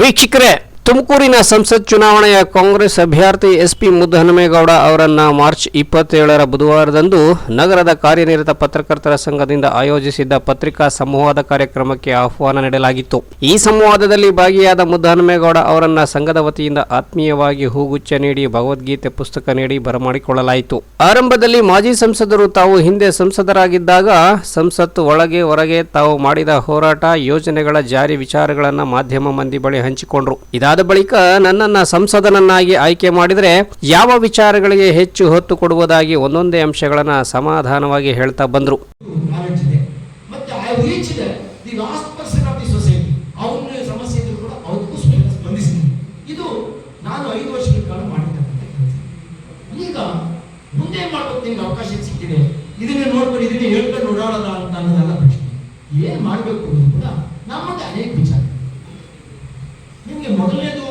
ವೀಕ್ಷಕರೇ ತುಮಕೂರಿನ ಸಂಸತ್ ಚುನಾವಣೆಯ ಕಾಂಗ್ರೆಸ್ ಅಭ್ಯರ್ಥಿ ಎಸ್ ಪಿ ಮುದ್ದಹನುಮೇಗೌಡ ಅವರನ್ನು ಮಾರ್ಚ್ ಇಪ್ಪತ್ತೇಳರ ಬುಧವಾರದಂದು ನಗರದ ಕಾರ್ಯನಿರತ ಪತ್ರಕರ್ತರ ಸಂಘದಿಂದ ಆಯೋಜಿಸಿದ್ದ ಪತ್ರಿಕಾ ಸಂವಾದ ಕಾರ್ಯಕ್ರಮಕ್ಕೆ ಆಹ್ವಾನ ನೀಡಲಾಗಿತ್ತು. ಈ ಸಂವಾದದಲ್ಲಿ ಭಾಗಿಯಾದ ಮುದ್ದಹನುಮೇಗೌಡ ಅವರನ್ನ ಸಂಘದ ವತಿಯಿಂದ ಆತ್ಮೀಯವಾಗಿ ಹೂಗುಚ್ಛ ನೀಡಿ ಭಗವದ್ಗೀತೆ ಪುಸ್ತಕ ನೀಡಿ ಬರಮಾಡಿಕೊಳ್ಳಲಾಯಿತು. ಆರಂಭದಲ್ಲಿ ಮಾಜಿ ಸಂಸದರು ತಾವು ಹಿಂದೆ ಸಂಸದರಾಗಿದ್ದಾಗ ಸಂಸತ್ತು ಒಳಗೆ ಹೊರಗೆ ತಾವು ಮಾಡಿದ ಹೋರಾಟ ಯೋಜನೆಗಳ ಜಾರಿ ವಿಚಾರಗಳನ್ನು ಮಾಧ್ಯಮ ಮಂದಿ ಬಳಿ ಹಂಚಿಕೊಂಡ್ರು. ಇದಾದ ಬಳಿಕ ನನ್ನನ್ನ ಸಂಸದನನ್ನಾಗಿ ಆಯ್ಕೆ ಮಾಡಿದರೆ ಯಾವ ವಿಚಾರಗಳಿಗೆ ಹೆಚ್ಚು ಹೊತ್ತು ಕೊಡುವುದಾಗಿ ಒಂದೊಂದೇ ಅಂಶಗಳನ್ನು ಸಮಾಧಾನವಾಗಿ ಹೇಳ್ತಾ ಬಂದ್ರು. ಅವಕಾಶ ಸಿಕ್ಕಿದೆ. ಇದನ್ನ ನೋಡ್ಕೊಂಡು, ಇದನ್ನೇ ನೋಡೋಣ ಅಂತ ಪ್ರಶ್ನೆ. ಏನ್ ಮಾಡ್ಬೇಕು ಅನ್ನೋದು ಕೂಡ ನಮ್ಮದೇ ಅನೇಕ ವಿಚಾರ. ನಿಮ್ಗೆ ಮೊದಲನೇದು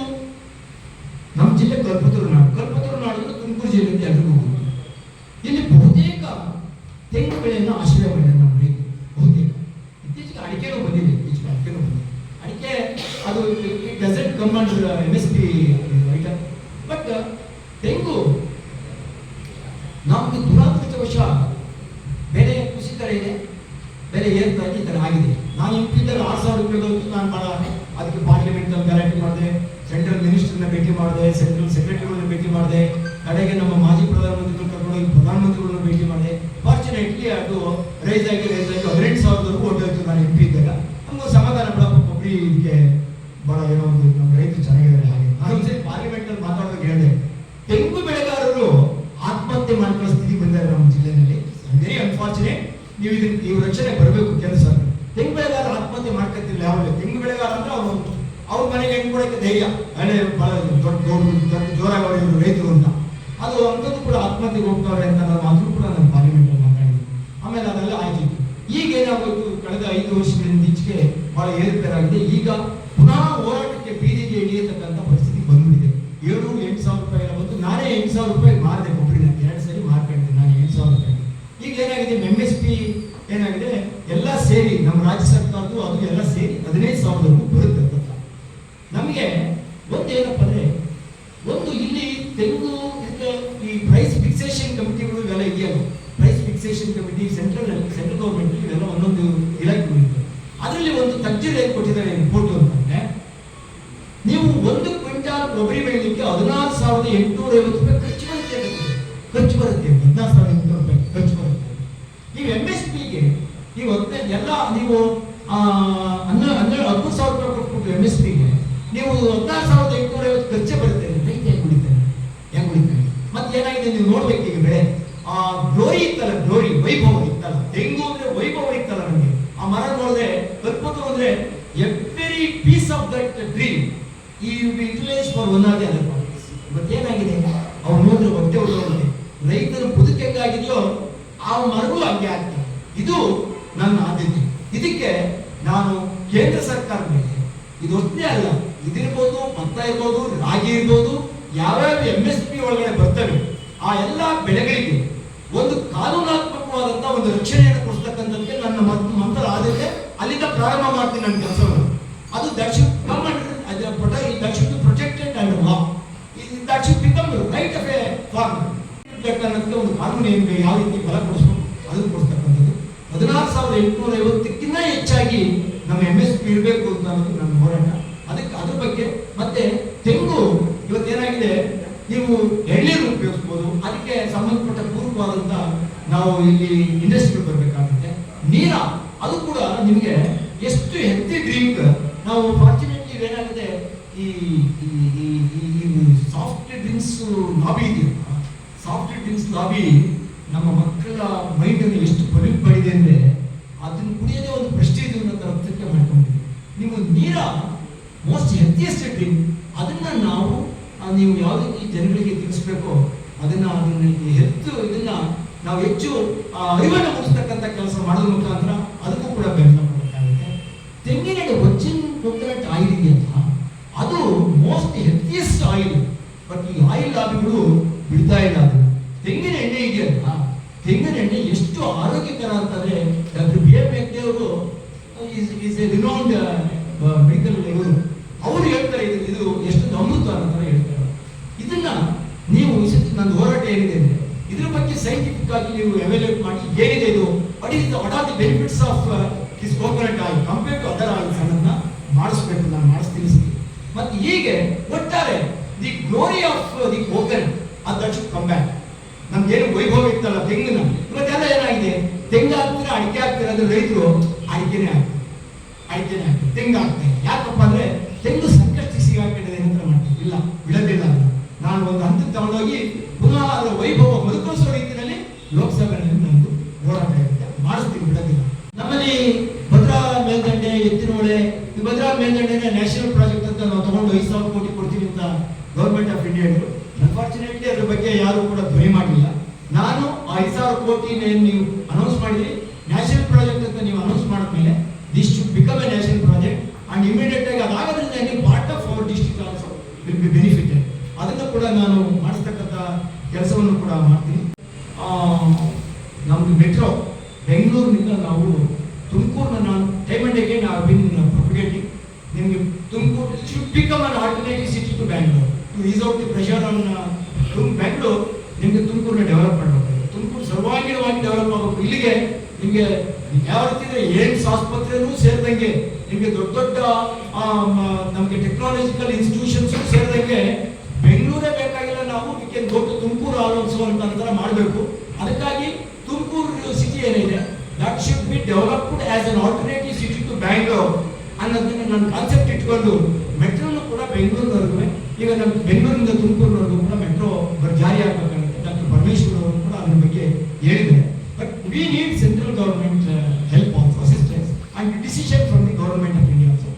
ನಮ್ಮ ಜಿಲ್ಲೆ ಕಲ್ಪತರು ನಾಡು. ಕಲ್ಪತರು ನಾಡು ತುಮಕೂರು ಜಿಲ್ಲೆ ಅಂತ ಎಲ್ರಿಗೂ. ಇಲ್ಲಿ ಬಹುತೇಕ ತೆಂಗು ಬೆಳೆಯನ್ನು ಆಶ್ರಯ ಮಾಡಿದ್ದಾರೆ ನಮ್ಮ ರೈತರು. ಬಹುತೇಕ. ಇತ್ತೀಚೆಗೆ ಅಡಿಕೆನೂ ಬಂದಿದೆ. ಇತ್ತೀಚೆಗೆ ಅಡಿಕೆನೂ ಬಂದಿದೆ. ಅಡಿಕೆ, ಅದು doesn't come under M S P item but ತೆಂಗು ನಮ್ಗೆ ದುರಾದೃಷ್ಟವಶ ಬೆಲೆ ಕುಸಿತ ಇದೆ ಬೆಲೆ ಏರ್ತಾ ಇದೆ ಈ ಥರ ಆಗಿದೆ ನಾನು ಎಂ ಪಿ ಇದ್ದಾಗ ಆರು ಸಾವಿರ ರೂಪಾಯಿ ಹೋಯ್ತು ನಾನು ಭಾಳ ಅದಕ್ಕೆ ಪಾರ್ಲಿಮೆಂಟ್ ಗಲಾಟೆ ಮಾಡಿದೆ ಸೆಂಟ್ರಲ್ ಮಿನಿಸ್ಟರ್ನ ಭೇಟಿ ಮಾಡಿದೆ ಸೆಂಟ್ರಲ್ ಸೆಕ್ರೆಟರಿಗಳನ್ನ ಭೇಟಿ ಮಾಡಿದೆ, ಕಡೆಗೆ ನಮ್ಮ ಮಾಜಿ ಪ್ರಧಾನಮಂತ್ರಿಗಳು ಕರ್ಕೊಂಡು ಹೋಗಿ ಪ್ರಧಾನಮಂತ್ರಿಗಳನ್ನ ಭೇಟಿ ಮಾಡಿದೆ. ಫಾರ್ಚುನೇಟ್ಲಿ ಅದು ರೈಸ್ ಆಗಿ ರೈಸ್ ಆಗಿ ಹದಿನೆಂಟು ಸಾವಿರದವರೆಗೂ ಹೊರಟೋಯ್ತು ನಾನು ಎಂ ಪಿ ಇದ್ದಾಗ. ನಮಗೂ ಸಮಾಧಾನ ಬಿಡಪ್ಪ ಇದಕ್ಕೆ ಬಹಳ ಏನೋ ಒಂದು ನಮ್ಮ ರೈತರು ಚೆನ್ನಾಗಿದ್ದಾರೆ ಹಾಗೆ. ನಾನು ಒಂದ್ಸರಿ ಪಾರ್ಲಿಮೆಂಟ್ ಅಲ್ಲಿ ಮಾತಾಡೋದಾಗ ಹೇಳಿದೆ, ತೆಂಗು ಬೆಳೆಗಾರರು ಆತ್ಮಹತ್ಯೆ ಮಾಡ್ಕೊಳ್ಳೋ ಸ್ಥಿತಿ ಬಂದಿದೆ ನಮ್ಮ ಜಿಲ್ಲೆಯಲ್ಲಿ. ವೆರಿ ಅನ್ಫಾರ್ಚುನೇಟ್ ನೀವು ಇದನ್ನ ನೀವು ರಕ್ಷಣೆ ಬರಬೇಕು ಕೆಲಸ ತೆಂಗು ಬೆಳೆಗಾರ ಆತ್ಮಹತ್ಯೆ ಮಾಡ್ಕೊತಿಲ್ಲ ಯಾವಾಗ ತೆಂಗು ಬೆಳೆಗಾರ ಅಂದ್ರೆ ಅವರು ಮನೆಗೆ ಹೆಂಗ್ ಕೊಡಕ್ಕೆ ಧೈರ್ಯ? ಹಳೆ ದೊಡ್ಡ ದೊಡ್ಡ ಜೋರಾಗಿ ರೈತರು ಅಂತ. ಅದು ಅಂಥದ್ದು ಕೂಡ ಆತ್ಮಹತ್ಯೆಗೆ ಹೋಗ್ತಾರೆ ಅಂತ ನಾನು ಅದನ್ನು ಕೂಡ ನಾನು ಪಾರ್ಲಿಮೆಂಟ್ ಮಾತಾಡಿದ್ದೆ ಆಮೇಲೆ ಅದೆಲ್ಲ ಆಯ್ತು. ಈಗ ಏನಾಗೋಯ್ತು? ಕಳೆದ ಐದು ವರ್ಷಗಳಿಂದ ಈಚೆಗೆ ಬಹಳ ಏರುಪೇರಾಗಿದೆ. ಈಗ ಪುನಃ ಹೋರಾಟಕ್ಕೆ ಬೀದಿಗೆ ಇಳಿಯತಕ್ಕಂಥ ಪರಿಸ್ಥಿತಿ ಬಂದ್ಬಿಟ್ಟಿದೆ. ಏಳು, ಎಂಟು ಸಾವಿರ ರೂಪಾಯಿ ಬಂದು ನಾನೇ ಎಂಟು ಸಾವಿರ ರೂಪಾಯಿ ಮಾರಿದೆ ಕೊಬ್ಬರಿನ ಎರಡು ಸರಿ ಮಾರ್ಕೊಂಡಿದ್ದೆ ನಾನು ಎಂಟು ಸಾವಿರ ರೂಪಾಯಿ ಈಗ ಏನಾಗಿದೆ ಎಂ ಎಸ್ ಪಿ ಏನಾಗಿದೆ ಎಲ್ಲ ಸೇರಿ ನಮ್ಮ ರಾಜ್ಯ ಸರ್ಕಾರದ್ದು ಅದು ಎಲ್ಲ ಸೇರಿ ಹದಿನೈದು ಸಾವಿರದವರೆಗೂ ಬರುತ್ತೆ ಅಂತ ನಮಗೆ ಒಂದು ಏನಪ್ಪ ಅಂದ್ರೆ ಒಂದು ಇಲ್ಲಿ ತೆಂಗು ಇದಕ್ಕೆ ಈ ಪ್ರೈಸ್ ಫಿಕ್ಸೇಷನ್ ಕಮಿಟಿಗಳು ಇವೆಲ್ಲ ಇದೆಯಲ್ಲ price fixation committee central central government ಎಲ್ಲ ಒಂದೊಂದು ಇಲಾಖೆ ಅದರಲ್ಲಿ ಒಂದು ತಜ್ಜರು ಏನು ಕೊಟ್ಟಿದ್ದಾರೆ ರಿಪೋರ್ಟ್ ಅಂತಂದ್ರೆ ನೀವು ಒಂದು ಕ್ವಿಂಟಾಲ್ ಕೊಬ್ಬರಿ ಬೆಳಿಲಿಕ್ಕೆ ಹದಿನಾರು ಸಾವಿರದ ಎಂಟುನೂರ ಐವತ್ತು ರೂಪಾಯಿ ಖರ್ಚು ಬರುತ್ತೆ. ಖರ್ಚು ಬರುತ್ತೆ, ಹದಿನಾರು ಸಾವಿರದ ಎಂಟುನೂರು ರೂಪಾಯಿ ಖರ್ಚು ಬರುತ್ತೆ ನೀವು ಎಂ ಎಸ್ ಪಿಗೆ ನೀವು ಎಲ್ಲ ನೀವು ಈ utilise for one or the other parties ಇವತ್ತು ಏನಾಗಿದೆ ಅವ್ರು ನೋಡಿದ್ರೆ ಆ ಮರಗಳು ಹಂಗೆ ಆಗ್ತದೆ ಇದು ನನ್ನ ಆದ್ಯತೆ. ಇದಕ್ಕೆ ನಾನು ಕೇಂದ್ರ ಸರ್ಕಾರ ಮೇಲೆ, ಇದು ಒಟ್ಟೇ ಅಲ್ಲ, ಇದಿರ್ಬೋದು, ಭತ್ತ ಇರ್ಬೋದು, ರಾಗಿ ಇರ್ಬೋದು, ಯಾವ್ಯಾವ ಎಂ ಎಸ್ ಪಿ ಒಳಗಡೆ ಬರ್ತವೆ, ಆ ಎಲ್ಲ ಬೆಳೆಗಳಿಗೆ ಒಂದು ಕಾನೂನಾತ್ಮಕವಾದಂತಹ ಒಂದು ರಕ್ಷಣೆಯನ್ನು ಕೊಡ್ತಕ್ಕಂಥದ್ದಕ್ಕೆ ನನ್ನ ಮತ್ ಮಂತ್ರ ಆದ್ಯತೆ ಅಲ್ಲಿಂದ ಪ್ರಾರಂಭ ಮಾಡ್ತೀನಿ ನನ್ನ ಕೆಲಸವನ್ನು. ಅದು ದಟ್ ಎ ಫಾರ್ಮರ್ ಅನ್ನೋದಕ್ಕೆ ಒಂದು ಕಾನೂನು ಏನಿದೆ, ಯಾವ ರೀತಿ ಬಲ ಕೊಡಿಸ್ಕೊಂಡು ಅದನ್ನು ಕೊಡ್ತಕ್ಕಂಥದ್ದು ಹದಿನಾರು ಸಾವಿರದ ಎಂಟುನೂರ ಐವತ್ತಕ್ಕಿಂತ ಹೆಚ್ಚಾಗಿ ನಮ್ಮ ಎಂ ಎಸ್ ಪಿ ಇರಬೇಕು ಅಂತ ಅನ್ನೋದು ನನ್ನ ಹೋರಾಟ. ಅದಕ್ಕೆ ಅದ್ರ ಬಗ್ಗೆ ಮತ್ತೆ ತೆಂಗು, ಇವತ್ತೇನಾಗಿದೆ, ನೀವು ಎಳ್ನೀರು ಉಪಯೋಗಿಸ್ಬೋದು, ಅದಕ್ಕೆ ಸಂಬಂಧಪಟ್ಟ ಪೂರ್ವವಾದಂಥ ನಾವು ಇಲ್ಲಿ ಇಂಡಸ್ಟ್ರಿಗಳು ಬರಬೇಕಾಗುತ್ತೆ. ನೀರ, ಅದು ಕೂಡ ನಿಮಗೆ ಲಾಬಿ ಇದೆಯಲ್ಲ ಸಾಫ್ಟ್ ಡ್ರಿಂಕ್ಸ್ ಲಾಬಿ ನಮ್ಮ ಮಕ್ಕಳ ಮೈಂಡ್ ಅನ್ನು ಎಷ್ಟು ಬಲಿ ಮಾಡಿದೆ ಅಂದ್ರೆ ಅದನ್ನ ಕುಡಿಯೋದೇ ಒಂದು ಪ್ರೆಸ್ಟೀಜ್ ಅನ್ನೋ ತರ ತಿಳ್ಕೆ ಮಾಡ್ಕೊಂಡಿದೆ. ನೀವು ನೀರ ಮೋಸ್ಟ್ ಹೆಲ್ತಿಯೆಸ್ಟ್ ಡ್ರಿಂಕ್ ಅದನ್ನ ನಾವು ನೀವು ಯಾವುದೇ ಈ ಜನಗಳಿಗೆ ತಿಳಿಸ್ಬೇಕೋ ಅದನ್ನ ಅದನ್ನ ಹೆಲ್ತ್ ಇದನ್ನ ನಾವು ಹೆಚ್ಚು ಅರಿವನ್ನು ಮೂಡಿಸ್ತಕ್ಕಂಥ ಕೆಲಸ ಮಾಡೋದ್ರ ಮುಖಾಂತರ ಅದಕ್ಕೂ ಕೂಡ ಬೆಂಬಲ. ಹೀಗೆ ಒಟ್ಟಾರೆ the glory of the coconut ಅದು ದಟ್ ನಮ್ಗೇನು ವೈಭವ ಇತ್ತಲ್ಲ ತೆಂಗಿನ? ಇವತ್ತೆಲ್ಲ ಏನಾಗಿದೆ? ತೆಂಗು ಹಾಕ್ತೀರ ಅಡಿಕೆ ಹಾಕ್ತೀರ ಅಂದ್ರೆ ರೈತರು ಅಡಿಕೆನೆ ಹಾಕ್ತಾರೆ. ಏನು ನೀವು ಅನೌನ್ಸ್ ಮಾಡಿದ್ರಿ ನ್ಯಾಷನಲ್ ಪ್ರಾಜೆಕ್ಟ್ ಅಂತ ನೀವು ಅನೌನ್ಸ್ ಮಾಡಿದ್ಮೇಲೆ this should become a national project and immediate ಆಗಿ ಅದಾಗೋದ್ರಿಂದ any part of our district also will be benefited ಅದನ್ನು ಕೂಡ ನಾನು ಮಾಡಿಸ್ತಕ್ಕಂಥ ಕೆಲಸವನ್ನು ಕೂಡ ಮಾಡ್ತೀನಿ. ನಮ್ದು ಮೆಟ್ರೋ ಬೆಂಗಳೂರಿನಿಂದ ನಾವು ತುಮಕೂರನ್ನ ನಾನು ಟೈಮ್ ಅಂಡ್ ಅಗೇನ್ ನಾವು ಬಿನ್ ಪ್ರೊಪಗೇಟಿಂಗ್ ನಿಮಗೆ Tumakuru should become an alternative city to Bangalore to ease out the pressure on ತುಮ್ ಬ್ಯಾಂಗ್ಳೂರ್ ನಿಮಗೆ ತುಮಕೂರನ್ನ ಡೆವಲಪ್ ಮಾಡಬೇಕು ತುಮಕೂರು ಸರ್ವಾಂಗೀಣವಾಗಿ ಡೆವಲಪ್ ಆಗಬೇಕು ಇಲ್ಲಿಗೆ ನಿಮಗೆ ಯಾವ ರೀತಿ ಅಂದ್ರೆ ಆಸ್ಪತ್ರೆನೂ ಸೇರಿದಂಗೆ ನಿಮಗೆ ದೊಡ್ಡ ದೊಡ್ಡ ನಮಗೆ ಟೆಕ್ನಾಲಜಿಕಲ್ ಇನ್ಸ್ಟಿಟ್ಯೂಷನ್ಸ್ ಸೇರಿದಂಗೆ ಬೆಂಗಳೂರೇ ಬೇಕಾಗಿಲ್ಲ ನಾವು ಇದಕ್ಕೆ ದೊಡ್ಡ ತುಮಕೂರು ಆರೋಗ್ಯ ನಂತರ ಮಾಡಬೇಕು. ಅದಕ್ಕಾಗಿ ತುಮಕೂರು ಸಿಟಿ ಏನಿದೆ that should be developed as an alternative city to Bangalore ಅನ್ನೋದನ್ನ ನಾನು ಕಾನ್ಸೆಪ್ಟ್ ಇಟ್ಕೊಂಡು ಮೆಟ್ರೋನು ಕೂಡ ಬೆಂಗಳೂರಿನವರೆಗೂ. ಈಗ ನಮ್ಮ ಬೆಂಗಳೂರಿಂದ ತುಮಕೂರಿನವರೆಗೂ ಕೂಡ ಮೆಟ್ರೋ ಜಾರಿ ಆಗಬೇಕಾಗುತ್ತೆ ಡಾಕ್ಟರ್ ಪರಮೇಶ್ವರ್ ಅವರು ಕೂಡ ಅದ್ರ ಬಗ್ಗೆ ಹೇಳಿದ್ದಾರೆ but we need central government help also assistance and decision from the government of India also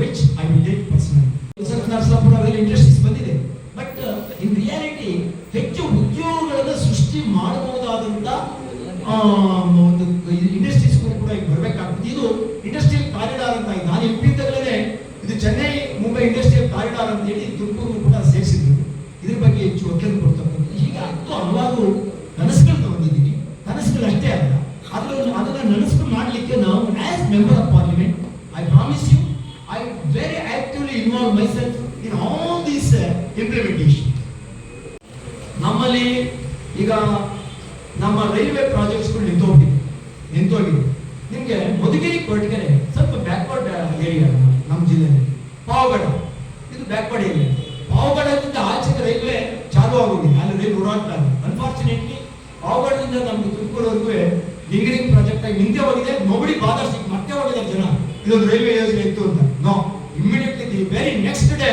which I will take personal ನರಸಾಪುರದಲ್ಲಿ industries ಬಂದಿದೆ ಬಟ್ ಇನ್ ರಿಯಾಲಿಟಿ ಹೆಚ್ಚು ಉದ್ಯೋಗಗಳನ್ನು ಸೃಷ್ಟಿ ಮಾಡಬಹುದಾದಂತ ಆ, ಒಂದು ಇಂಡಸ್ಟ್ರೀಸ್ ಕೂಡ ಈಗ ಬರಬೇಕಾಗ್ತದೆ ಇದು ಇಂಡಸ್ಟ್ರಿಯಲ್ ಕಾರಿಡಾರ್ ಅಂತ ನಾನು ಇಪ್ಪಿದ್ದಾಗಲೇ ಇದು ಚೆನ್ನೈ, ಮುಂಬೈ ಇಂಡಸ್ಟ್ರಿಯಲ್ ಕಾರಿಡಾರ್ ಅಂತ ಹೇಳಿ ತುಮಕೂರು ಕೂಡ ಸೇರಿಸಿದ್ರು. ಇದ್ರ ಬಗ್ಗೆ ಹೆಚ್ಚು ಒತ್ತನ್ನು ಕೊಡ್ತಕ್ಕಂಥ ಹೀಗೆ ಹತ್ತು ಹಲವಾರು ಕನಸುಗಳನ್ನ ಹೊಂದಿದ್ದೀನಿ ಕನಸುಗಳು ಅಷ್ಟೇ ಅಲ್ಲ ಅದನ್ನು ಅದನ್ನ ನನಸು ಮಾಡಲಿಕ್ಕೆ ನಾವು as member of parliament I promise you I very actively involve myself in all these implementation ನಮ್ಮಲ್ಲಿ ಈಗ ನಮ್ಮ ರೈಲ್ವೆ ಪ್ರಾಜೆಕ್ಟ್ಸ್ಗಳು ನಿಂತೋಗಿದೆ ನಿಂತೋಗಿದೆ ನಿಮಗೆ ಮಧುಗಿರಿ ಕೊರಟಗೆರೆ ಸ್ವಲ್ಪ ಬ್ಯಾಕ್ವರ್ಡ್ ಏರಿಯಾ ನಮ್ಮ ಜಿಲ್ಲೆಯಲ್ಲಿ ಪಾವಗಡ ಇದು ಬ್ಯಾಕ್ವರ್ಡ್ ಏರಿಯಾ ಪಾವಗಡದಿಂದ ಆಚೆಗೆ ರೈಲ್ವೆ ಚಾಲು ಆಗೋಗಿದೆ ಅಲ್ಲಿ ರೈಲು ಓಡಾಡ್ತಾ ಇದೆ ಅನ್ಫಾರ್ಚುನೇಟ್ಲಿ ಪಾವಗಡದಿಂದ ನಮ್ಗೆ ತುಮಕೂರವರೆಗೂ ಇಂಜಿನಿಯರಿಂಗ್ ಪ್ರಾಜೆಕ್ಟ್ ಆಗಿ ಹಿಂದೆ ಹೋಗಿದೆ ನೋಬಡಿ ಬಾದರ್ಸ್ ಮತ್ತೆ ಹೋಗಿದ್ದಾರೆ ಜನ. ಇದೊಂದು ರೈಲ್ವೆ ಯೋಜನೆ ಇತ್ತು ಅಂತ. No immediately the very next day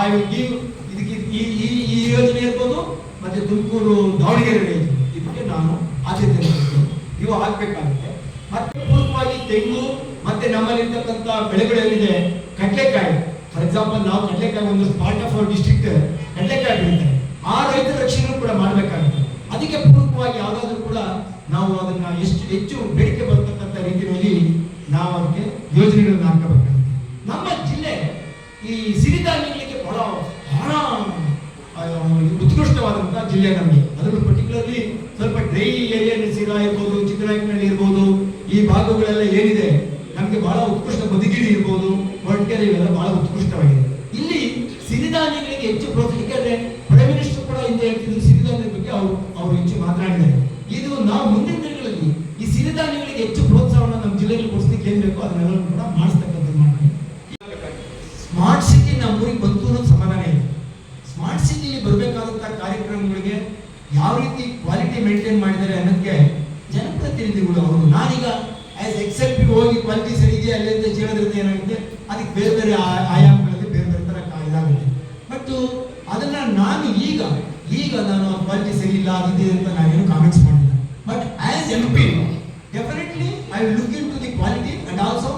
I will give ಇದಕ್ಕೆ ಈ ಈ ಈ ಯೋಜನೆ ಇರ್ಬೋದು, ಮತ್ತೆ ತುಮಕೂರು ದಾವಣಗೆರೆ ಯೋಜನೆ. ಇದಕ್ಕೆ ನಾನು ಆದ್ಯತೆ ನೀಡ್ತೀನಿ ಇವು ಆಗ್ಬೇಕಾಗುತ್ತೆ. ಮತ್ತೆ ಪೂರ್ವವಾಗಿ ತೆಂಗು, ಮತ್ತೆ ನಮ್ಮಲ್ಲಿರ್ತಕ್ಕಂಥ ಬೆಳೆಗಳೇನಿದೆ ಕಡಲೆಕಾಯಿ. ಫಾರ್ ಎಕ್ಸಾಂಪಲ್ ನಾವು ಕಡಲೆಕಾಯಿ ಒಂದು ಪಾರ್ಟ್ ಆಫ್ ಅವರ್ ಡಿಸ್ಟ್ರಿಕ್ಟ್ ಕಡ್ಲೆಕಾಯಿ ಬೆಳೀತಾರೆ ಆ ರೈತರ ರಕ್ಷಣೆ ಕೂಡ ಮಾಡಬೇಕಾಗುತ್ತೆ. ಅದಕ್ಕೆ ಪೂರ್ವವಾಗಿ ಯಾವುದಾದ್ರೂ ಕೂಡ ನಾವು ಅದನ್ನ ಎಷ್ಟು ಹೆಚ್ಚು ಬೇಡಿಕೆ ಬರ್ತಕ್ಕಂಥ ರೀತಿಯಲ್ಲಿ ನಾವು ಅದಕ್ಕೆ ಯೋಜನೆಗಳನ್ನು ಹಾಕಬೇಕಾಗುತ್ತೆ ನಮ್ಮ ಜಿಲ್ಲೆ ಈ ಸಿರಿಧಾನ್ಯಗಳಿಗೆ ಬಹಳ ಬಹಳ ಉತ್ಕೃಷ್ಟವಾದಂತಹ ಜಿಲ್ಲೆ ನಮಗೆ. ಅದರಲ್ಲೂ ಪರ್ಟಿಕ್ಯುಲರ್ಲಿ ಸ್ವಲ್ಪ ಡ್ರೈ ಏರಿಯಾ ಸಿರಾ ಇರ್ಬೋದು ಚಿಕ್ಕನಾಯಕನಹಳ್ಳಿ ಇರ್ಬೋದು, ಈ ಭಾಗಗಳೆಲ್ಲ ಏನಿದೆ, ನಮಗೆ ಬಹಳ ಉತ್ಕೃಷ್ಟ ಬದುಕಿಡಿ ಇರ್ಬೋದು, ಹೊರಟೆರೆ ಇವೆಲ್ಲ ಬಹಳ ಜನಪ್ರತಿನಿಧಿಗಳು ಅವರು ನಾನೀಗ ಆಸ್ ಎಕ್ಸೆಪ್ಟ್ ಹೋಗಿ ಕ್ವಾಲಿಟಿ ಸರಿ ಇದೆಯಾ ಅಲ್ಲಿ ಅಂತ ಏನಾಗುತ್ತೆ ಅದಕ್ಕೆ ಬೇರೆ ಬೇರೆ ಆಯಾಮಗಳಲ್ಲಿ ಬೇರೆ ಬೇರೆ ಥರ ಇದಾಗುತ್ತೆ. ಬಟ್ ಅದನ್ನ ನಾನು ಈಗ ಈಗ ನಾನು ಕ್ವಾಲಿಟಿ ಸರಿ ಇಲ್ಲ ಅದಿದೆ ಅಂತ ನಾನೇನು ಕಾಮೆಂಟ್ಸ್ ಮಾಡಿಲ್ಲ. But as M P definitely I look into the quality and also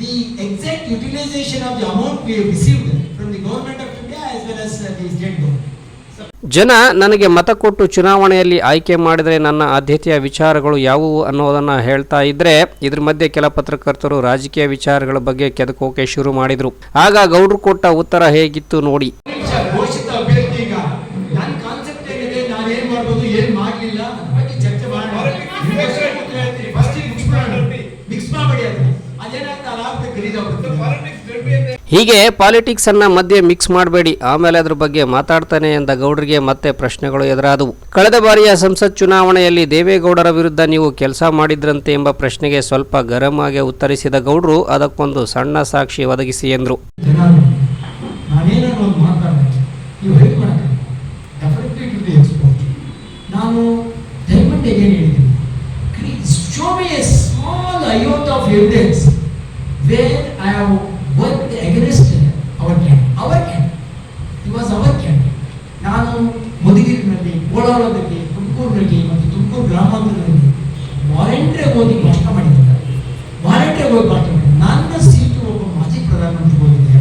the exact utilisation of the amount we received from the government of India as well as the state government. ಜನ ನನಗೆ ಮತ ಕೊಟ್ಟು ಚುನಾವಣೆಯಲ್ಲಿ ಆಯ್ಕೆ ಮಾಡಿದರೆ ನನ್ನ ಆದ್ಯತೆಯ ವಿಚಾರಗಳು ಯಾವುವು ಅನ್ನೋದನ್ನು ಹೇಳ್ತಾ ಇದ್ರೆ, ಇದ್ರ ಮಧ್ಯೆ ಕೆಲ ಪತ್ರಕರ್ತರು ರಾಜಕೀಯ ವಿಚಾರಗಳ ಬಗ್ಗೆ ಕೆದಕೋಕೆ ಶುರು ಮಾಡಿದ್ರು. ಆಗ ಗೌಡ್ರು ಕೊಟ್ಟ ಉತ್ತರ ಹೇಗಿತ್ತು ನೋಡಿ. ಚರ್ಚೆ ಹೀಗೆ ಪಾಲಿಟಿಕ್ಸನ್ನು ಮಧ್ಯೆ ಮಿಕ್ಸ್ ಮಾಡಬೇಡಿ, ಆಮೇಲೆ ಅದ್ರ ಬಗ್ಗೆ ಮಾತಾಡ್ತಾನೆ ಎಂದ ಗೌಡ್ರಿಗೆ ಮತ್ತೆ ಪ್ರಶ್ನೆಗಳು ಎದುರಾದವು. ಕಳೆದ ಬಾರಿಯ ಸಂಸತ್ ಚುನಾವಣೆಯಲ್ಲಿ ದೇವೇಗೌಡರ ವಿರುದ್ಧ ನೀವು ಕೆಲಸ ಮಾಡಿದ್ರಂತೆ ಎಂಬ ಪ್ರಶ್ನೆಗೆ ಸ್ವಲ್ಪ ಗರಂ ಆಗಿ ಉತ್ತರಿಸಿದ ಗೌಡ್ರು, ಅದಕ್ಕೊಂದು ಸಣ್ಣ ಸಾಕ್ಷಿ ಒದಗಿಸಿ ಎಂದರು. ಜನ ನಾನೇನಾದ್ರು ಒಂದು ಮಾತಾಡ್ತೀನಿ ನೀವು ಹೇಗೆ ಮಾಡೋಕ್ಕೆ ಡೆಫಿನೆಟ್ಲಿ ಟು ಬಿ ಎಕ್ಸ್ಪೋರ್ಟ್ ನಾನು ಡೈಮಂಡ್ ಏನು ಹೇಳಿದ್ದೀನಿ show me a small iota of evidence where I have work against our candidate our candidate it was our candidate ನಾನು ಮುದುಗಿರಿನಲ್ಲಿ ಕೋಲಾರದಲ್ಲಿ ತುಮಕೂರಿನಲ್ಲಿ ಮತ್ತು ತುಮಕೂರು ಗ್ರಾಮಾಂತರದಲ್ಲಿ ವಾರಂಟ್ರಿ ಓದಿ ಭಾಷಣ ಮಾಡಿದ್ದಾರೆ ವಾರಂಟ್ರಿ ಹೋಗಿ ಭಾಷಣ ಮಾಡಿದ್ದಾರೆ ನನ್ನ ಸೀಟು ಒಬ್ಬ ಮಾಜಿ ಪ್ರಧಾನಮಂತ್ರಿ ಹೋಗಿದೆ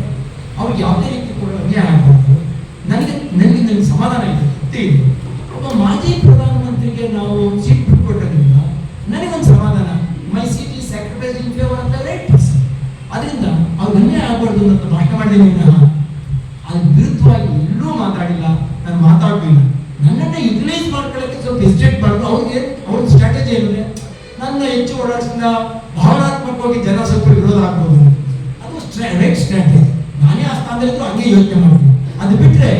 ಅವ್ರಿಗೆ ಯಾವುದೇ ರೀತಿ ಕೂಡ ಅನ್ಯಾಯ ಆಗಬಾರ್ದು ನನಗೆ ನನಗೆ ನನಗೆ ಸಮಾಧಾನ ಇದೆ ತೃಪ್ತಿ ಇದೆ ಒಬ್ಬ ಮಾಜಿ ಪ್ರಧಾನಮಂತ್ರಿಗೆ ನಾವು ಸೀಟ್ ಬಿಟ್ಕೊಟ್ಟದ್ರಿಂದ ನನಗೊಂದು ಸಮಾಧಾನ ಮೈ ಸೀಟ್ ಈ ಸ್ಯಾಕ್ರಿಫೈಸ್ ಇನ್ ಫೇವರ್ ಅಂತ ರೈಟ್ ಪರ್ಸನ್ ಅದರಿಂದ ಅವ್ರು ಅನ್ಯಾಯ ಆಗಬಾರ್ದು ಅಂತ ಭಾಷಣ ಮಾಡಿದ್ದೀನಿ ವಿನಃ ಅದ್ರ ವಿರುದ್ಧವಾಗಿ ಎಲ್ಲೂ ಮಾತಾಡಿಲ್ಲ ನಾನು ಮಾತಾಡಲಿಲ್ಲ ನನ್ನನ್ನ ಯುಟಿಲೈಸ್ ಮಾಡ್ಕೊಳ್ಳೋಕೆ ಬರಲು ಅವ್ರಿಗೆ ಅವ್ರ ಸ್ಟ್ರಾಟಜಿ ಏನಿದೆ ನನ್ನ ಹೆಚ್ಚು ಓಡಾಡಿಸಿದ ಭಾವನಾತ್ಮಕವಾಗಿ ಜನ ಸ್ವಲ್ಪ ವಿರೋಧ ಆಗ್ಬೋದು. ಅದು ರೈಟ್ ಸ್ಟ್ರಾಟಜಿ ನಾನೇ ಆ ಸ್ಥಾನದಲ್ಲಿದ್ದು ಹಂಗೆ ಯೋಚನೆ ಮಾಡ್ತೀನಿ. ಅದು ಬಿಟ್ಟರೆ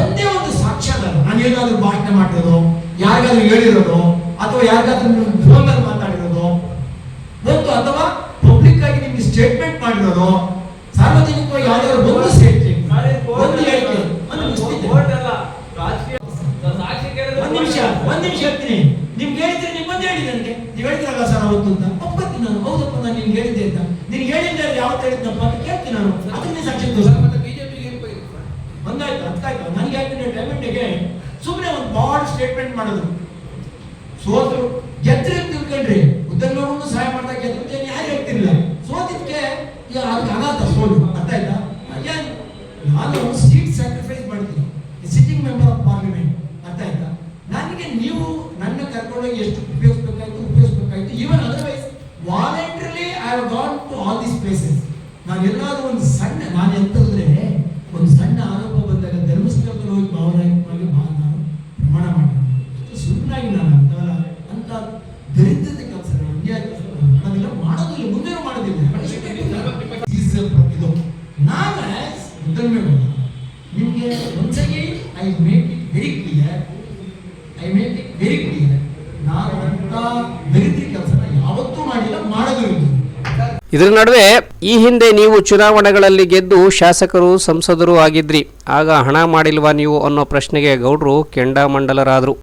ಒಂದೇ ಒಂದು ಸಾಕ್ಷ್ಯಾಧಾರ ನಾನು ಏನಾದರೂ ಭಾಷಣ ಮಾಡಿರೋದು ಯಾರಿಗಾದ್ರೂ ಹೇಳಿರೋದು, ಅಥವಾ ಯಾರಿಗಾದ್ರೂ ಫೋನಲ್ಲಿ ಮಾತಾಡಿರೋದು, ಒಂದು ಅಥವಾ ಪಬ್ಲಿಕ್ ಆಗಿ ನಿಮ್ಗೆ ಸ್ಟೇಟ್ಮೆಂಟ್ ಮಾಡಿರೋದು ಸಾರ್ವಜನಿಕವಾಗಿ ಯಾವ್ದಾದ್ರು ಒಂದು ಸ್ಟೇಟ್ಮೆಂಟ್ ಒಂದು ಹೇಳಿಕೆ ಒಂದು ಮುಗಿಸ್ತಿದ್ದೆ. ಒಂದ್ ನಿಮಿಷ ಒಂದ್ ನಿಮಿಷ ಹೇಳ್ತೀನಿ ನಿಮ್ಗೆ ಹೇಳಿದ್ರೆ ನಿಮ್ ಬಂದು ಹೇಳಿ ನನಗೆ ನೀವ್ ಹೇಳಿದ್ರಲ್ಲ ಸರ್ ಅವತ್ತು ಅಂತ? ಒಪ್ಪತ್ತಿ ನಾನು. ಹೌದಪ್ಪ ನಾನು ನಿನ್ಗೆ ಹೇಳಿದ್ದೆ ಅಂತ. ನಿನ್ಗೆ ಹೇಳಿದ್ದೆ ಯಾವತ್ತು ಹೇಳಿದ್ನಪ್ಪ ಅಂತ ಕೇಳ್ತೀನಿ ನಾನು. ಅದನ್ನೇ ಸಾಕ್ಷಿ ತೋರಿಸ್ತೀನಿ ಒಂದಾಯ್ತು ಅರ್ಥ ಆಯ್ತು ನನಗೆ ಯಾಕಂದ್ರೆ ಡೈಮಂಡಿಗೆ? ಸುಮ್ಮನೆ ಒಂದು ಬಾಡ್ ಸ್ಟೇಟ್ಮೆಂಟ್ ಮಾಡೋದು ಸೋತರು. ಗೆದ್ರೆ ತಿಳ್ಕೊಂಡ್ರಿ. ಉದ್ದಲ್ಲೋರ್ಗೂ ಸಹಾಯ ಮಾಡ್ತಾ ಗೆದ್ದು ಯಾರು ಹೇಳ್ತಿರ್ಲಿಲ್ಲ? ಸೋತಿದ್ಕೆ ಈಗ ಅದಕ್ಕೆ ಅನಾಥ ಸೋಲು. ಅರ್ಥ ಆಯ್ತಾ ನಾನು ಸೀಟ್ ಸ್ಯಾಕ್ರಿಫೈಸ್ ಮಾಡ್ತೀನಿ. ಸಿಟ್ಟಿಂಗ್ ಮೆಂಬರ್ ಆಫ್ ಪಾರ್ಲಿಮೆಂಟ್ ಅರ್ಥ ಆಯ್ತಾ ನನಗೆ ನೀವು ನನ್ನ ಕರ್ಕೊಂಡೋಗಿ ಎಷ್ಟು ಉಪಯೋಗಿಸ್ಬೇಕಾಯ್ತು ಉಪಯೋಗಿಸ್ಬೇಕಾಯ್ತು even otherwise voluntarily I have gone to all these places ನಾನು ಎಲ್ಲಾದ್ರೂ ಒಂದು ಸಣ್ಣ ನಾನು ಎಂತಂದ್ರೆ ಒಂದು ಸಣ್ಣ ಆರೋಪ ಬಂದಾಗ ಧರ್ಮಸ್ಥಳದಲ್ಲಿ ಹೋಗಿ ಭಾವನಾತ್ಮಕವಾಗಿ ಬಾ ನಾನು ಪ್ರಮಾಣ ಮಾಡ್ತೀನಿ ಸುಮ್ಮನಾಗಿ ನಾನು ಅಂತವಲ್ಲ ಅಂತ ದರಿದ್ರದ ಕೆಲಸ ಅನ್ಯಾಯ ಕೆಲಸ ಅದೆಲ್ಲ ಮಾಡೋದಿಲ್ಲ. ಮುಂದೆನೂ ಮಾಡೋದಿಲ್ಲ ಇದು ನಾನು ಉದ್ದಲ್ಮೇಲೆ ನಿಮಗೆ ಒಂದ್ಸಗಿ I make it very clear I make it very clear ನಾನು ಅಂತ ದರಿದ್ರಿ ಕೆಲಸನ ಯಾವತ್ತೂ ಮಾಡಿಲ್ಲ ಮಾಡೋದು ಇಲ್ಲ. ಇದರ ನಡುವೆ ಈ ಹಿಂದೆ ನೀವು ಚುನಾವಣೆಗಳಲ್ಲಿ ಗೆದ್ದು ಶಾಸಕರು ಸಂಸದರು ಆಗಿದ್ರಿ. ಆಗ ಹಣ ಮಾಡಿಲ್ವಾ ನೀವು ಅನ್ನೋ ಪ್ರಶ್ನೆಗೆ ಗೌಡ್ರು ಕೆಂಡಾಮಂಡಲರಾದ್ರು.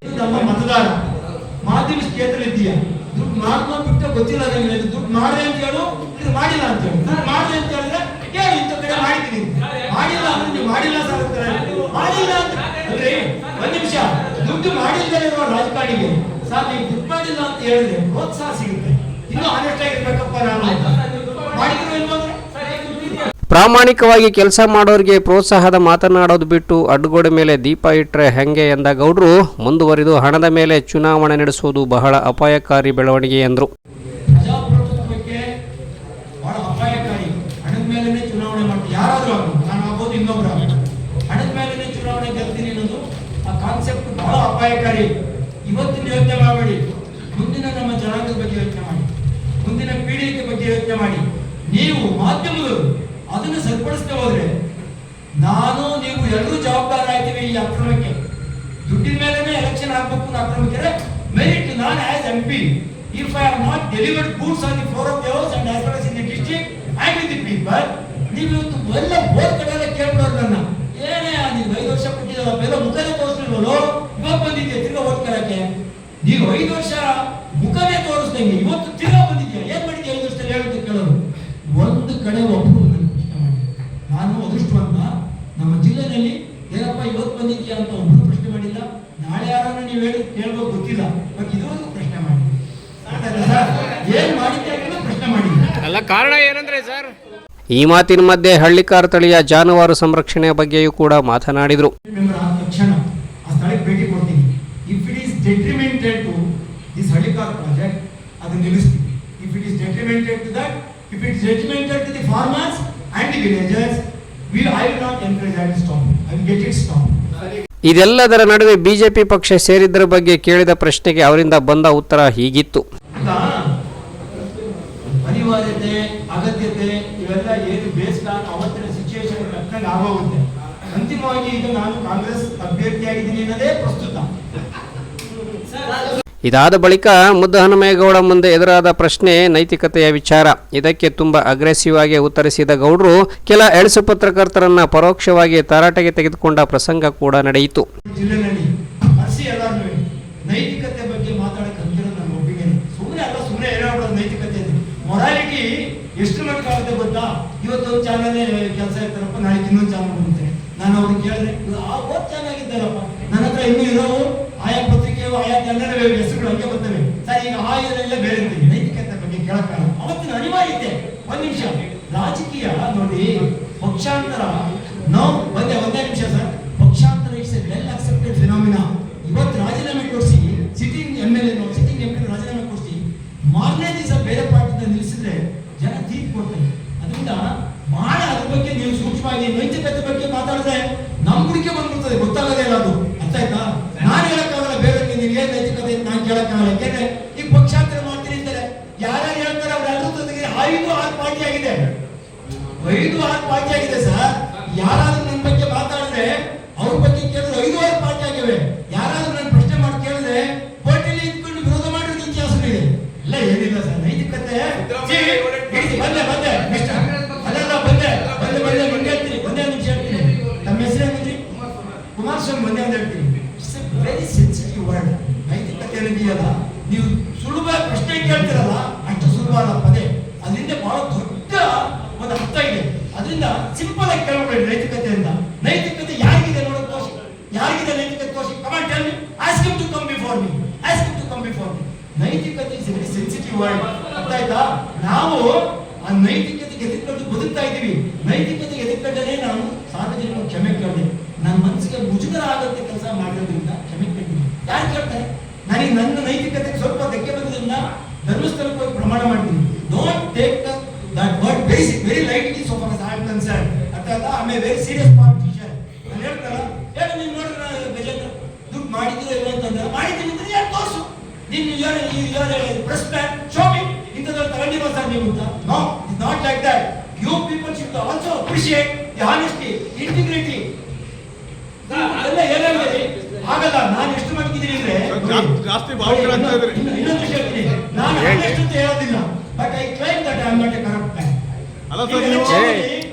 ಮಾಧ್ಯಮ ಕ್ಷೇತ್ರ ಇದೆಯಾ ದುಡ್ಡು ಮಾಡ್ಕೊಂಡು ಬಿಟ್ಟು ಗೊತ್ತಿಲ್ಲ ನನಗೆ ಇದು ದುಡ್ಡು ಮಾಡ್ದೆ ಅಂತ ಹೇಳು ಇದು ಮಾಡಿಲ್ಲ ಅಂತ ಹೇಳು ದುಡ್ಡು ಮಾಡ್ದೆ ಅಂತ ಹೇಳಿದ್ರೆ ಹೇಳು ಇಂಥ ಕಡೆ ಮಾಡಿದ್ದೀನಿ ಮಾಡಿಲ್ಲ ಅಂದ್ರೆ ನೀವು ಮಾಡಿಲ್ಲ ಸರ್ ಅಂತಾರೆ ಮಾಡಿಲ್ಲ ಅಂತ ಅಲ್ರಿ ನಿಮಿಷ, ದುಡ್ಡು ಮಾಡಿಲ್ಲ ಇರುವ ರಾಜಕಾರಣಿಗೆ ಸರ್ ನೀವು ದುಡ್ಡು ಮಾಡಿಲ್ಲ ಅಂತ ಹೇಳಿದ್ರೆ ಪ್ರೋತ್ಸಾಹ ಸಿಗುತ್ತೆ. ಇನ್ನೂ ಆನೆಸ್ಟ್ ಆಗಿರ್ಬೇಕಪ್ಪ ನಾನು. ಮಾಡಿದ್ರು ಪ್ರಾಮಾಣಿಕವಾಗಿ ಕೆಲಸ ಮಾಡೋರಿಗೆ ಪ್ರೋತ್ಸಾಹದ ಮಾತನಾಡೋದು ಬಿಟ್ಟು ಅಡ್ಡಗೋಡೆ ಮೇಲೆ ದೀಪ ಇಟ್ಟರೆ ಹೆಂಗೆ ಎಂದ ಗೌಡ್ರು, ಮುಂದುವರಿದು ಹಣದ ಮೇಲೆ ಚುನಾವಣೆ ನಡೆಸುವುದು ಬಹಳ ಅಪಾಯಕಾರಿ ಬೆಳವಣಿಗೆ ಎಂದರು ಪ್ರಜಾಪ್ರಭುತ್ವಕ್ಕೆ ಬಹಳ ಅಪಾಯಕಾರಿ ಹಣದ ಮೇಲೆನೆ ಚುನಾವಣೆ ಮಾಡ್ತೀವಿ ಯಾರಾದ್ರೂ ಆಗ್ಬೋದು ನಾನು ಆಗ್ಬೋದು ಇನ್ನೊಬ್ರು ಆಗ್ಬೋದು ಹಣದ ಮೇಲೆನೆ ಚುನಾವಣೆ ಗೆಲ್ತೀನಿ ಅನ್ನೋದು ಆ ಕಾನ್ಸೆಪ್ಟ್ ಬಹಳ ಅಪಾಯಕಾರಿ. ಇವತ್ತಿನ ಯೋಚನೆ ಮಾಡಬೇಡಿ ಮುಂದಿನ ನಮ್ಮ ಜನಾಂಗದ ಬಗ್ಗೆ ಯೋಚನೆ ಮಾಡಿ. ಮುಂದಿನ ಪೀಳಿಗೆ ಬಗ್ಗೆ ಯೋಚನೆ ಮಾಡಿ. ನೀವು ಮಾಧ್ಯಮದವರು ಅದನ್ನು ಸರಿಪಡಿಸ್ತಾ ಹೋದ್ರೆ ನಾನು, ನೀವು ಎಲ್ಲರೂ ಜವಾಬ್ದಾರ ಆಯ್ತೀವಿ ಈ ಅಕ್ರಮಕ್ಕೆ. ದುಡ್ಡಿನ ಮೇಲೆ ಎಲೆಕ್ಷನ್ ಆಗ್ಬೇಕು ಅಕ್ರಮಕ್ಕೆ merit non as M P if I are not delivered goods on the floor of the house and as well in the district I will the people ನೀವು ಇವತ್ತು ಎಲ್ಲ ಬೋರ್ ಕಡೆ ಎಲ್ಲ ಕೇಳ್ಬಿಡೋರು ನನ್ನ. ಏನೇ ನೀವು ಐದು ವರ್ಷ ಕೊಟ್ಟಿದ್ದಲ್ಲ ಎಲ್ಲ ಮುಖನೇ ತೋರಿಸ್ಲಿಲ್ವಲ್ಲೋ ಇವಾಗ ಬಂದಿದ್ಯಾ? ತಿರ್ಗಾ ಓದ್ಕೊಳಕ್ಕೆ? ನೀವು ಐದು ವರ್ಷ ಮುಖನೇ ತೋರಿಸ್ದಂಗೆ ಇವತ್ತು ತಿರ್ಗಾ ಬಂದಿದ್ಯಾ? ಏನ್ ಮಾಡಿದ್ಯಾ ಐದು ವರ್ಷದಲ್ಲಿ ಹೇಳುತ್ತೆ ಕೇಳೋರು? ಒಂದು ಕಡೆ ಒಬ್ಬರು ಪ್ರಶ್ನೆ ಮಾಡಿ ನಾನು ಅದೃಷ್ಟವಂತ. ನಮ್ಮ ಜಿಲ್ಲೆನಲ್ಲಿ ಏನಪ್ಪ ಇವತ್ತು ಬಂದಿದ್ಯಾ ಅಂತ ಒಬ್ಬರು ಪ್ರಶ್ನೆ ಮಾಡಿಲ್ಲ. ನಾಳೆ ಯಾರನ್ನ ನೀವು ಹೇಳಿ ಕೇಳ್ಬೇಕು ಗೊತ್ತಿಲ್ಲ. ಬಟ್ ಇದುವರೆಗೂ ಪ್ರಶ್ನೆ ಮಾಡಿ? ಏನ್ ಮಾಡಿದ್ಯಾ ಪ್ರಶ್ನೆ ಮಾಡಿಲ್ಲ. ಅಲ್ಲ ಕಾರಣ ಏನಂದ್ರೆ ಸರ್? ಈ ಮಾತಿನ ಮಧ್ಯೆ ಹಳ್ಳಿಕಾರ್ ತಳಿಯ ಜಾನುವಾರು ಸಂರಕ್ಷಣೆಯ ಬಗ್ಗೆಯೂ ಕೂಡ ಮಾತನಾಡಿದರು. ತಕ್ಷಣ ಆ ಸ್ಥಳಕ್ಕೆ ಭೇಟಿ ಕೊಡ್ತೀನಿ detrimental to this Hallikar project ಅದನ್ನ ನಿಲ್ಲಿಸ್ತೀವಿ. If it is detrimental to that if it is detrimental to the farmers and the villagers we I will not encourage I will stop I will get it stop ಇದೆಲ್ಲದರ ನಡುವೆ BJP ಪಕ್ಷ ಸೇರಿದ್ದರ ಬಗ್ಗೆ ಕೇಳಿದ ಪ್ರಶ್ನೆಗೆ ಅವರಿಂದ ಬಂದ ಉತ್ತರ ಹೀಗಿತ್ತು. ಅನಿವಾರ್ಯತೆ ಅಗತ್ಯತೆ ಇವೆಲ್ಲ ಏನು ಬೇಸ್ಡ್ ಆನ್ ಅವತ್ತಿನ ಆಗೋಗುತ್ತೆ. ಅಂತಿಮವಾಗಿ ಈಗ ನಾನು ಕಾಂಗ್ರೆಸ್ ಅಭ್ಯರ್ಥಿಯಾಗಿದ್ದೀನಿ ಅನ್ನೋದೇ ಪ್ರಸ್ತುತ. ಇದಾದ ಬಳಿಕ ಮುದ್ದಹನುಮೇಗೌಡ ಮುಂದೆ ಎದುರಾದ ಪ್ರಶ್ನೆ ನೈತಿಕತೆಯ ವಿಚಾರ. ಇದಕ್ಕೆ ತುಂಬ ಅಗ್ರೆಸಿವ್ ಆಗಿ ಉತ್ತರಿಸಿದ ಗೌಡರು, ಕೆಲ ಎಳಸು ಪತ್ರಕರ್ತರನ್ನ ಪರೋಕ್ಷವಾಗಿ ತರಾಟೆಗೆ ತೆಗೆದುಕೊಂಡ ಪ್ರಸಂಗ ಕೂಡ ನಡೆಯಿತು. ಎಷ್ಟು ಲಕ್ಷ ಆಗುತ್ತೆ ಗೊತ್ತಾ? ಇವತ್ತು ಚಾನಲ್ ಕೆಲಸ ಇರ್ತಾರಪ್ಪ, ನಾಳೆ ಇನ್ನೊಂದು ಚಾನಲ್ ಬರುತ್ತೆ. ನಾನು ಅವ್ರಿಗೆ ಕೇಳಿದ್ರೆ ಆ ಓದ್ ಚೆನ್ನಾಗಿದ್ದಾರಪ್ಪ ನನ್ನ ಹತ್ರ ಇನ್ನೂ ಇರೋವು ಆಯಾ ಪತ್ರಿಕೆಯು ಆಯಾ ಚಾನಲ್ ಹೆಸರುಗಳು ಹಂಗೆ ಬರ್ತವೆ. ಸರ್, ಈಗ ಆ ಇದರೆಲ್ಲ ಬೇರೆ ಇರ್ತೀವಿ ನೈತಿಕತೆ ಬಗ್ಗೆ ಕೇಳಕ್ಕಾಗಲ್ಲ. ಅವತ್ತಿನ ಅನಿವಾರ್ಯತೆ, ಒಂದ್ ನಿಮಿಷ. ರಾಜಕೀಯ ನೋಡಿ, ಪಕ್ಷಾಂತರ. ನೋ ಒಂದೇ ಒಂದೇ ನಿಮಿಷ ಸರ್. ಪಕ್ಷಾಂತರ ಇಟ್ಸ್ ಎಲ್ ಅಕ್ಸೆಪ್ಟೆಡ್ ಫಿನಾಮಿನಾ ಇವತ್ತು ರಾಜೀನಾಮೆ ಕೊಡಿಸಿ sitting M L A sitting M P ರಾಜೀನಾಮೆ ಕೊಡಿಸಿ ಮಾರನೇ ದಿವಸ ಬೇರೆ ಪಾರ್ಟಿಯಿಂದ ನಿಲ್ಲಿಸಿದ್ರೆ ಜನ ತೀರ್ಪು ಕೊಡ್ತಾರೆ ಅದರಿಂದ ಬಹಳ ಅದ್ರ ಬಗ್ಗೆ ನೀವು ಸೂಕ್ಷ್ಮವಾಗಿ ನೈತಿಕತೆ ಬಗ್ಗೆ ಮಾತಾಡಿದ್ರೆ ನಮ್ಮ ಹುಡುಕೆ ಬಂದ್ಬಿಡ್ತದೆ ಗೊತ್ತಾಗೋದೇ ಇಲ್ಲ ಅದು ಅರ್ಥ ಆಯ್ತಾ ನಾನು ಹೇಳಕ್ಕಾಗಲ್ಲ ಬೇರೆ ನೀನು ಏನ್ ನೈತಿಕತೆ ಅಂತ ನಾನು ಕೇಳಕ್ಕಾಗಲ್ಲ ಯಾಕೆಂದ್ರೆ ಈ ಪಕ್ಷಾಂತರ ಮಾಡ್ತೀನಿ ಅಂತಾರೆ ಯಾರ್ಯಾರು ಹೇಳ್ತಾರೆ ಅವ್ರೆಲ್ಲರೂ ಜೊತೆಗೆ ಐದು ಆರು ಪಾರ್ಟಿ ಆಗಿದೆ ಐದು ಆರು ಪಾರ್ಟಿ ಆಗಿದೆ ಸರ್ ಯಾರಾದ್ರೂ ನನ್ನ ಬಗ್ಗೆ ಮಾತಾಡಿದ್ರೆ ಅವ್ರ ಬಗ್ಗೆ ಕೇಳಿದ್ರೆ ಐದು ಆರು ಪಾರ್ಟಿ ಆಗಿವೆ. ಯಾರಾದ್ರೂ ನನ್ನ ಪ್ರಶ್ನೆ ಮಾಡಿ ಕೇಳಿದ್ರೆ ಕೋರ್ಟಲ್ಲಿ ಇದ್ಕೊಂಡು ವಿರೋಧ ಮಾಡಿರೋ ಇತಿಹಾಸಗಳಿದೆ ಇಲ್ಲ ಏನಿಲ್ಲ ಸರ್. ನೈತಿಕತೆ ಬಂದೆ ಬಂದೆ. next. ಅಲ್ಲಲ್ಲ ಬಂದೆ ಬಂದೆ ಬಂದೆ ಬಂದೆ ಹೇಳ್ತೀನಿ ಒಂದೇ ನಿಮಿಷ ಹೇಳ್ತೀನಿ ನಮ್ಮ ಹೆಸರು ಏನಿದ್ರಿ ಕುಮಾರಸ್ವಾಮಿ ಒಂದೇ ಅಂತ ಹೇಳ್ತೀನಿ ಇಟ್ಸ್ ವೆರಿ ಸೆನ್ಸಿಟಿವ್ ವರ್ಡ್ ನೈತಿಕತೆ ಏನಿದೆಯಲ್ಲ ನೀವು ಸುಲಭ ಪ್ರಶ್ನೆ ಕೇಳ್ತಿರಲ್ಲ ಅಷ್ಟು ಸುಲಭ ಅಲ್ಲ ಪದೇ ಅದರಿಂದ ಬಹಳ ದೊಡ್ಡ ಒಂದು ಅರ್ಥ ಇದೆ ಅದರಿಂದ ಸಿಂಪಲ್ ಆಗಿ ಕೇಳ್ಬೇಡಿ ನೈತಿಕತೆಯಿಂದ ನೈತಿಕತೆ ಯಾರಿಗಿದೆ ನೋಡೋದು ತೋರಿಸಿ ಯಾರಿಗಿದೆ ನೈತಿಕತೆ ತೋರಿಸಿ command tell me ask him to come before me ask him to come before me ನೈತಿಕತೆ ಇಸ್ ವೆರಿ ಸೆನ್ಸಿಟಿವ್ ವರ್ಡ್ ಅರ್ಥ ಆಯ್ತಾ ನಾವು ಆ ನೈತಿಕತೆಗೆ ಎದುರ್ಕೊಂಡು ಬದುಕ್ತಾ ಇದ್ದೀವಿ ನೈತಿಕತೆಗೆ ಎದುರ್ಕೊಂಡೇ ನಾನು ಸಾರ್ವಜನಿಕ ಕ್ಷಮೆ ಕೇಳಿದೆ ನನ್ನ ಮನಸ್ಸಿಗೆ ಮುಜುಗರ ಆಗುತ್ತೆ ಕೆಲಸ ಮಾಡಿರೋದ್ರಿಂದ ಕ್ಷಮೆ ಕೇಳ್ತೀನಿ ಯಾರು ಕೇಳ್ತಾರೆ ನನಗೆ ನನ್ನ ನೈತಿಕತೆಗೆ ಸ್ವಲ್ಪ ಧಕ್ಕೆ ಬಂದ್ರಿಂದ ಧರ್ಮಸ್ಥಳಕ್ಕೆ ಹೋಗಿ ಪ್ರಮಾಣ ಮಾಡ್ತೀನಿ don't take that word very very lightly so far I am concern ಅರ್ಥ ಆಯ್ತಾ I a very serious politician ನಾನು ಹೇಳ್ತಾರ ಹೇಳಿ ನೀನು ನೋಡಿದ್ರೆ ನಾನು ಗಜೇಂದ್ರ ದುಡ್ಡು ಮಾಡಿದ್ರೆ ಇಲ್ಲ ಅಂತಂದ್ರೆ ಮಾಡಿದ್ದೀನಿ ಅಂದ್ರೆ ಯಾರು ತೋರಿಸು ನೀನು ಯಾರು ಯಾರು ಪ್ರೆಸ್ ಮ್ಯಾನ್ ಶೋ ಮಿ ಇಂಥದ್ರಲ್ಲಿ ತಗೊಂಡಿರೋ ಸರ್ ನೀವು ಅಂತ no is not like that you people should also appreciate the honesty integrity ಎಲ್ಲ ಏನಾಗಿದೆ ಆಗಲ್ಲ ನಾನು ಎಷ್ಟು ಮಟ್ಟಿಗಿದ್ದೀನಿ ಅಂದ್ರೆ ಜಾಸ್ತಿ- ಜಾಸ್ತಿ ಭಾವುಕರಾಗ್ತಾ ಇದ್ರಿ. ಇನ್ನು- ಇನ್ನೊಂದು ವಿಷಯ ಹೇಳ್ತೀನಿ honest ಹೇಳೋದಿಲ್ಲ. But I claim that I am not a corrupt man ಅಲ್ಲ ಸರ್ ನೀವು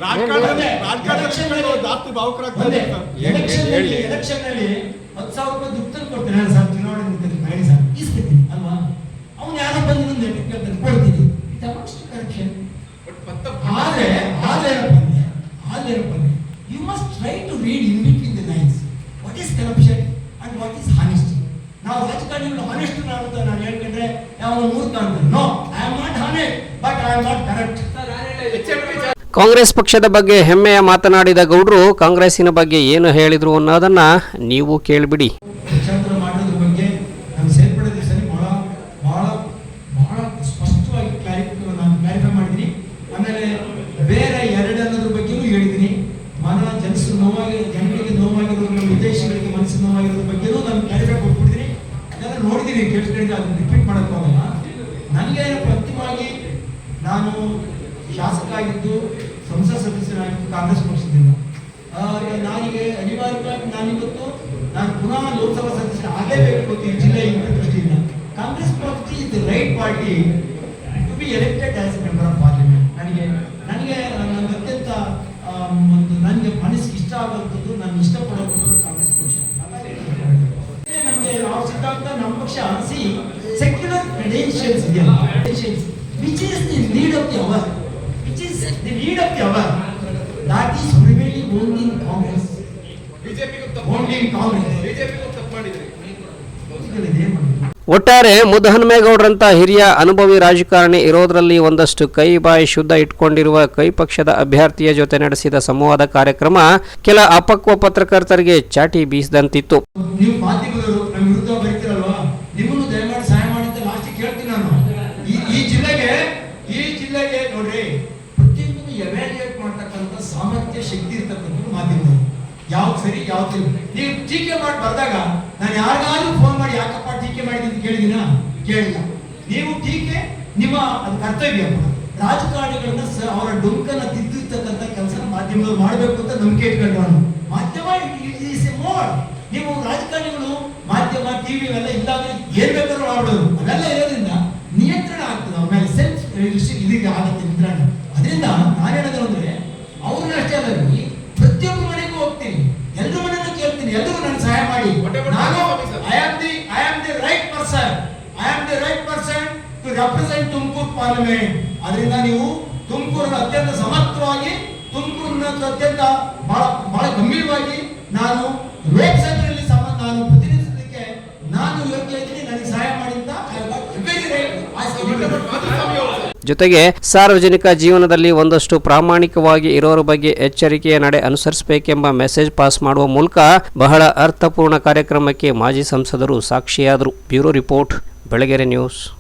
ರಾಜಕಾರಣದಲ್ಲಿ ರಾಜಕಾರಣದಲ್ಲಿ ಬಂದೆ. ಜಾಸ್ತಿ ಭಾವುಕರಾಗ್ತಾ ಬಂದೆ. ಇದ್ದೀರಿ ಸರ್. ಎಲೆಕ್ಷನ್ನಲ್ಲಿ ಎಲೆಕ್ಷನ್ನಲ್ಲಿ ಹತ್ತು ಸಾವಿರ ರೂಪಾಯಿ ದುಡ್ಡು ತಂದು ಕೊಡ್ತೀನಿ ನಾನು ಸರ್ ಚುನಾವಣೆ ನಿಂತಿದ್ದೀನಿ ಮಾಡಿ ಸರ್ ಇಸ್ಕೊತೀನಿ ಅಲ್ವಾ? ಅವ್ನು ಯಾರೋ ಬಂದು ಮುಂದೆ ಕೇಳ್ತಾನೆ ಕೊಡ್ತೀನಿ. ಇಟ್ ಅಮೌಂಟ್ಸ್ ಟು ಕರಪ್ಷನ್ ಆದ್ರೆ ಅಂದ್ರೆ you must try to read in between the lines what is corruption and what is honesty ನಾವು ರಾಜಕಾರಣಿಗಳು ಹಾನೆಸ್ಟ್ ಅಂತ ನಾನು ಹೇಳ್ಕೊಂಡ್ರೆ ಕಾಂಗ್ರೆಸ್ ಪಕ್ಷದ ಬಗ್ಗೆ ಹೆಮ್ಮೆಯ ಮಾತನಾಡಿದ ಗೌಡ್ರು ಕಾಂಗ್ರೆಸ್ಸಿನ ಬಗ್ಗೆ ಏನು ಹೇಳಿದ್ರು ಅನ್ನೋದನ್ನ ನೀವು ಕೇಳಿಬಿಡಿ. ನಾನು ಪುನಃ ಲೋಕಸಭಾ ಸದಸ್ಯ ಆಗಲೇಬೇಕು ಈ ಜಿಲ್ಲೆ ಇಂಥ ದೃಷ್ಟಿಯಿಂದ. Congress party is right party to be elected as member of parliament ನನಗೆ ನನಗೆ ನನ್ನ ಅತ್ಯಂತ ಆ, ಒಂದು ನನಗೆ ಮನಸ್ಸಿಗೆ ಇಷ್ಟ ಆಗುವಂಥದ್ದು ನಾನು ಇಷ್ಟಪಡುವಂಥದ್ದು ಕಾಂಗ್ರೆಸ್ ಪಕ್ಷ ನಮಗೆ ನಾವು ಸಿದ್ಧಾಂತ ನಮ್ಮ ಪಕ್ಷ ಸಿ ಸೆಕ್ಯುಲರ್ ಕ್ರೆಡೆನ್ಷಿಯಲ್ಸ್ ಇದೆಯಲ್ಲ credentials which is the need of the hour which is the need of the hour that is prevailing only in Congress only in Congress ಇದೇ ಮಾಡೋದು ಒಟ್ಟಾರೆ ಮುದ್ದಹನುಮೇಗೌಡರಂತ ಹಿರಿಯ ಅನುಭವಿ ರಾಜಕಾರಣಿ ಇರೋದರಲ್ಲಿ ಒಂದಷ್ಟು ಕೈ ಬಾಯಿ ಶುದ್ಧ ಇಟ್ಕೊಂಡಿರುವ ಕೈ ಪಕ್ಷದ ಅಭ್ಯರ್ಥಿಯ ಜೊತೆ ನಡೆಸಿದ ಸಂವಾದ ಕಾರ್ಯಕ್ರಮ ಕೆಲ ಅಪಕ್ವ ಪತ್ರಕರ್ತರಿಗೆ ಚಾಟಿ ಬೀಸಿದಂತಿತ್ತು. ಯಾವ್ದು ಸರಿ, ಯಾವ್ದು. ನೀವು ಟೀಕೆ ಮಾಡಿ ಬರ್ದಾಗ ನಾನು ಯಾರಿಗಾದ್ರೂ ಫೋನ್ ಮಾಡಿ ಯಾಕಪ್ಪ ಟೀಕೆ ಮಾಡಿದ್ದು ಕೇಳಿದಿನ ಕೇಳಿಲ್ಲ. ನೀವು ಟೀಕೆ ನಿಮ್ಮ ಅದು ಕರ್ತವ್ಯ ರಾಜಕಾರಣಿಗಳನ್ನ ಸ- ಅವರ ಡೊಂಕನ್ನ ತಿದ್ದಿರ್ತಕ್ಕಂಥ ಕೆಲಸ ಮಾಧ್ಯಮದವರು ಮಾಡಬೇಕು ಅಂತ ನಂಬಿಕೆ ಇಟ್ಕೊಂಡು ಮಾಧ್ಯಮ ಎ ಮೋಡ್. ನೀವು ರಾಜಕಾರಣಿಗಳು ಮಾಧ್ಯಮ ಟಿವಿ ಇವೆಲ್ಲ ಇಲ್ಲಾಂದ್ರೆ ಏನ್ ಬೇಕಾದ್ರೂ ಮಾಡೋದು ಅವೆಲ್ಲ ಇರೋದ್ರಿಂದ ನಿಯಂತ್ರಣ ಆಗ್ತದೆ ಅವ್ರ ಮೇಲೆ. ಸೆಲ್ಫ್ ಇದಕ್ಕೆ ಆಗುತ್ತೆ ನಿಯಂತ್ರಣ. ಅದರಿಂದ ನಾನು ಹೇಳೋದು ಅಂದ್ರೆ ಅವ್ರನ್ನ ಅಷ್ಟೇ ಅಲ್ಲ ಪ್ರತಿಯೊಬ್ಬರ ಮನೆಗೂ ಹೋಗ್ತೀನಿ. ಎಲ್ಲರ ಮನೆಯನ್ನು ಕೇಳ್ತೀನಿ. ಎಲ್ಲರೂ ನಾನು ಸಹಾಯ ಮಾಡಿ. ನಾನು person I am the right person to represent Tumakuru parliament ಅದರಿಂದ ನೀವು ತುಮಕೂರನ್ನ ಅತ್ಯಂತ ಸಮರ್ಥವಾಗಿ, ತುಮಕೂರಿನ ಅತ್ಯಂತ ಬಹಳ ಬಹಳ ಗಂಭೀರವಾಗಿ ನಾನು ಲೋಕಸಭೆಯಲ್ಲಿ ಸಮ, ನಾನು ಪ್ರತಿನಿಧಿಸಲಿಕ್ಕೆ ನಾನು ಯೋಗ್ಯ ಇದ್ದೀನಿ, ನನಗೆ ಸಹಾಯ ಮಾಡಿ ಜೊತೆಗೆ ಸಾರ್ವಜನಿಕ ಜೀವನದಲ್ಲಿ ಒಂದಷ್ಟು ಪ್ರಾಮಾಣಿಕವಾಗಿ ಇರೋರ ಬಗ್ಗೆ ಎಚ್ಚರಿಕೆಯ ನಡೆ ಅನುಸರಿಸಬೇಕೆಂಬ ಮೆಸೇಜ್ ಪಾಸ್ ಮಾಡುವ ಮೂಲಕ ಬಹಳ ಅರ್ಥಪೂರ್ಣ ಕಾರ್ಯಕ್ರಮಕ್ಕೆ ಮಾಜಿ ಸಂಸದರು ಸಾಕ್ಷಿಯಾದರು. Bureau report, Belagere news.